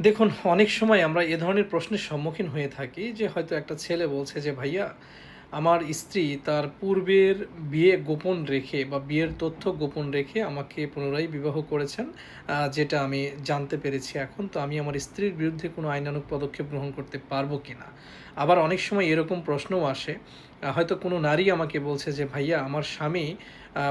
দেখুন, অনেক সময় আমরা এ ধরনের প্রশ্নের সম্মুখীন হয়ে থাকি যে হয়তো একটা ছেলে বলছে যে, ভাইয়া আমার স্ত্রী তার পূর্বের বিয়ে গোপন রেখে বা বিয়ের তথ্য গোপন রেখে আমাকে পুনরায় বিবাহ করেছেন যেটা আমি জানতে পেরেছি এখন। তো আমি আমার স্ত্রীর বিরুদ্ধে কোনো আইনানুক পদক্ষেপ গ্রহণ করতে পারব কি না আবার অনেক সময় এরকম প্রশ্নও আসে। হয়তো কোনো নারী আমাকে বলছে যে, ভাইয়া, আমার স্বামী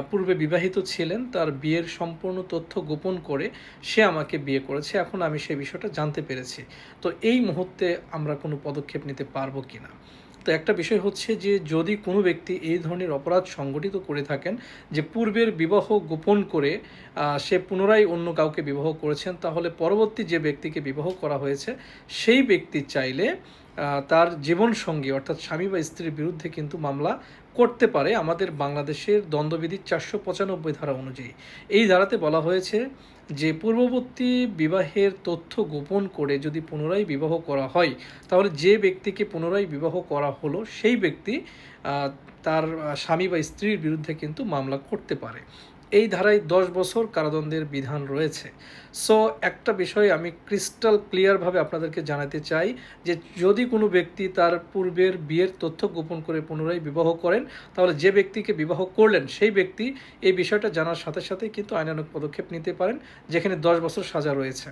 পূর্বে বিবাহিত ছিলেন, তার বিয়ের সম্পূর্ণ তথ্য গোপন করে সে আমাকে বিয়ে করেছে, এখন আমি সেই বিষয়টা জানতে পেরেছি। তো এই মুহূর্তে আমরা কোনো পদক্ষেপ নিতে পারব কি না তো একটা বিষয় হচ্ছে যে যদি কোনো ব্যক্তি এই ধরনের অপরাধ সংগঠিত করে থাকেন, যে পূর্বের বিবাহ গোপন করে সে পুনরায় অন্য কাউকে বিবাহ করেছেন, তাহলে পরবর্তী যে ব্যক্তিকে বিবাহ করা হয়েছে, সেই ব্যক্তি চাইলে তার জীবনসঙ্গী, অর্থাৎ স্বামী বা স্ত্রীর বিরুদ্ধে কিন্তু মামলা করতে পারে আমাদের বাংলাদেশের দ্বন্দ্ববিধির চারশো পঁচানব্বই ধারা অনুযায়ী। এই ধারাতে বলা হয়েছে যে, পূর্ববর্তী বিবাহের তথ্য গোপন করে যদি পুনরায় বিবাহ করা হয়, তাহলে যে ব্যক্তিকে পুনরায় বিবাহ করা হলো, সেই ব্যক্তি তার স্বামী বা স্ত্রীর বিরুদ্ধে কিন্তু মামলা করতে পারে। এই ধারায় দশ বছর কারাদণ্ডের বিধান রয়েছে। সো একটা বিষয় আমি ক্রিস্টাল ক্লিয়ারভাবে আপনাদেরকে জানাতে চাই যে, যদি কোনো ব্যক্তি তার পূর্বের বিয়ের তথ্য গোপন করে পুনরায় বিবাহ করেন, তাহলে যে ব্যক্তিকে বিবাহ করলেন, সেই ব্যক্তি এই বিষয়টা জানার সাথে সাথে কিন্তু আইনানুক পদক্ষেপ নিতে পারেন, যেখানে দশ বছর সাজা রয়েছে।